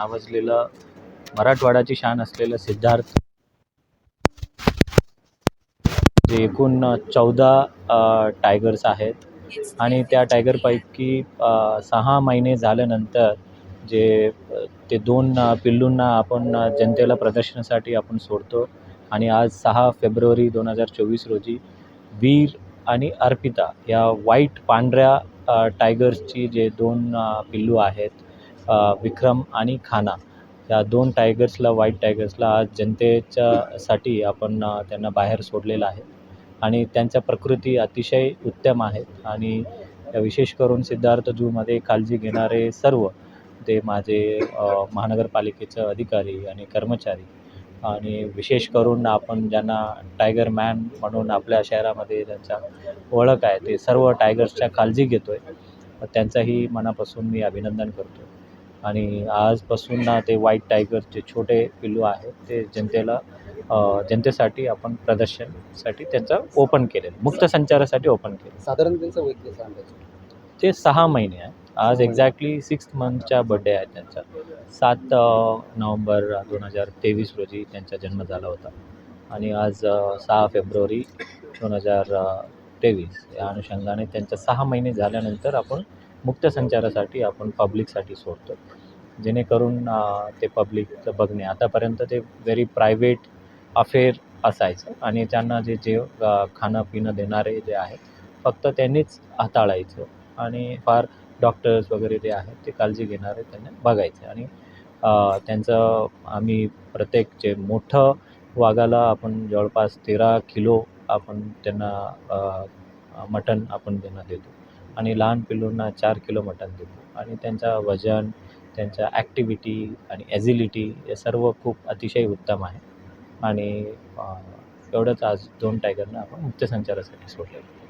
नावाजलेलं मराठवाड्याची शान असलेलं सिद्धार्थ. जे एकूण चौदा टायगर्स आहेत. आणि त्या टायगरपैकी सहा महिने झाल्यानंतर जे ते दोन पिल्लूंना आपण जनतेला प्रदर्शनासाठी आपण सोडतो. आणि आज सहा फेब्रुवारी दोन हजार चोवीस रोजी वीर आणि अर्पिता या वाईट पांढऱ्या टायगर्सची जे दोन पिल्लू आहेत विक्रम आणि खाना या दोन टायगर्सला व्हाईट टायगर्सला आज जनतेच्या साठी आपण त्यांना बाहेर सोडलेलं आहे. आणि त्यांच्या प्रकृती अतिशय उत्तम आहेत. आणि विशेष करून सिद्धार्थ जूमध्ये काळजी घेणारे सर्व ते माझे महानगरपालिकेचे महानगरपालिकेचं अधिकारी आणि कर्मचारी. आणि विशेष करून आपण ज्यांना टायगर मॅन म्हणून आपल्या शहरामध्ये त्यांचा ओळख आहे ते सर्व टायगर्सच्या काळजी घेतो आहे त्यांचंही मनापासून मी अभिनंदन करतो आणि आजपासून ना ते व्हाईट टायगर जे छोटे पिल्लू आहेत ते जनतेला जनतेसाठी आपण प्रदर्शनसाठी त्यांचं ओपन केलेलं मुक्त संचारासाठी ओपन केलं साधारण त्यांचं वय किती सांगायचं ते सहा महिने आहे आज एक्झॅक्टली सिक्स मंथचा बड्डे आहे त्यांचा. सात नोव्हेंबर दोन हजार तेवीस रोजी त्यांचा जन्म झाला होता. आणि आज सहा फेब्रुवारी दोन हजार तेवीस या अनुषंगाने त्यांच्या सहा महिने झाल्यानंतर आपण मुक्त संचारासाठी आपण पब्लिकसाठी सोडतो. जेणेकरून ते पब्लिक बघणे. आतापर्यंत ते व्हेरी प्रायव्हेट अफेअर असायचं आणि त्यांना जे जे खाणं पिणं देणारे जे आहेत फक्त त्यांनीच हाताळायचं आणि फार डॉक्टर्स वगैरे जे आहेत ते काळजी घेणारे त्यांना बघायचे आणि त्यांचं आम्ही प्रत्येक जे मोठं वाघाला आपण जवळपास तेरा किलो आपण त्यांना मटण आपण त्यांना देतो. आणि लहान पिल्लूंना चार किलो मटण देतो आणि त्यांचा वजन त्यांच्या ॲक्टिव्हिटी आणि ॲझिलिटी हे सर्व खूप अतिशय उत्तम आहे. आणि एवढंच आज दोन टायगरना आपण मुक्त संचारासाठी सोडलेलं